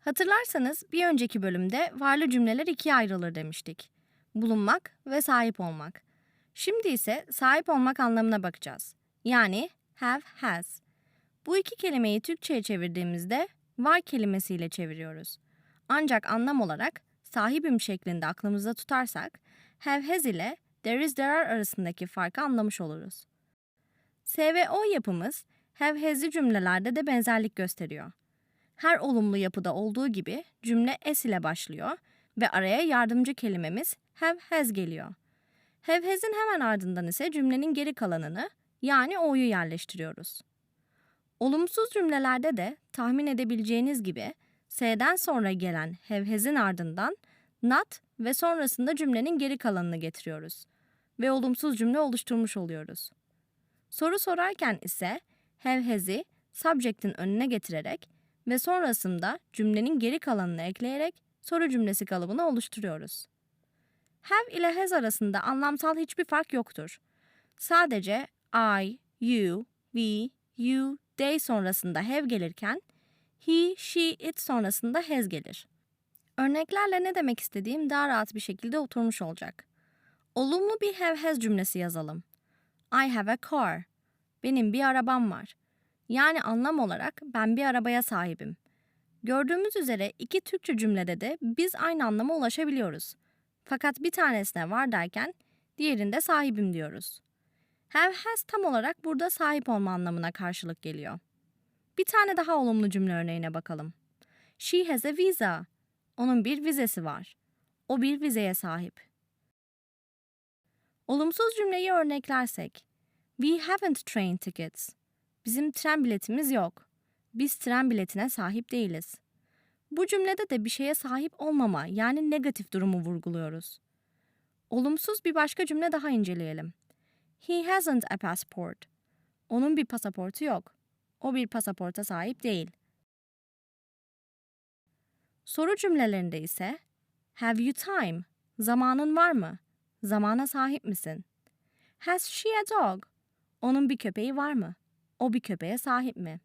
Hatırlarsanız bir önceki bölümde varlı cümleler ikiye ayrılır demiştik. Bulunmak ve sahip olmak. Şimdi ise sahip olmak anlamına bakacağız. Yani have, has. Bu iki kelimeyi Türkçe'ye çevirdiğimizde var kelimesiyle çeviriyoruz. Ancak anlam olarak sahibim şeklinde aklımızda tutarsak have has ile there is there are arasındaki farkı anlamış oluruz. S ve O yapımız have has'li cümlelerde de benzerlik gösteriyor. Her olumlu yapıda olduğu gibi cümle s ile başlıyor ve araya yardımcı kelimemiz have has geliyor. Have has'in hemen ardından ise cümlenin geri kalanını yani o'yu yerleştiriyoruz. Olumsuz cümlelerde de tahmin edebileceğiniz gibi s'den sonra gelen have has'in ardından not ve sonrasında cümlenin geri kalanını getiriyoruz ve olumsuz cümle oluşturmuş oluyoruz. Soru sorarken ise have has'i subject'in önüne getirerek ve sonrasında cümlenin geri kalanını ekleyerek soru cümlesi kalıbını oluşturuyoruz. Have ile has arasında anlamsal hiçbir fark yoktur. Sadece I, you, we, you, they sonrasında have gelirken he, she, it sonrasında has gelir. Örneklerle ne demek istediğim daha rahat bir şekilde oturmuş olacak. Olumlu bir have has cümlesi yazalım. I have a car. Benim bir arabam var. Yani anlam olarak ben bir arabaya sahibim. Gördüğümüz üzere iki Türkçe cümlede de biz aynı anlama ulaşabiliyoruz. Fakat bir tanesine var derken diğerinde sahibim diyoruz. Have has tam olarak burada sahip olma anlamına karşılık geliyor. Bir tane daha olumlu cümle örneğine bakalım. She has a visa. Onun bir vizesi var. O bir vizeye sahip. Olumsuz cümleyi örneklersek. We haven't train tickets. Bizim tren biletimiz yok. Biz tren biletine sahip değiliz. Bu cümlede de bir şeye sahip olmama yani negatif durumu vurguluyoruz. Olumsuz bir başka cümle daha inceleyelim. He hasn't a passport. Onun bir pasaportu yok. O bir pasaporta sahip değil. Soru cümlelerinde ise Have you time? Zamanın var mı? Zamana sahip misin? Has she a dog? Onun bir köpeği var mı? O bir köpeğe sahip mi?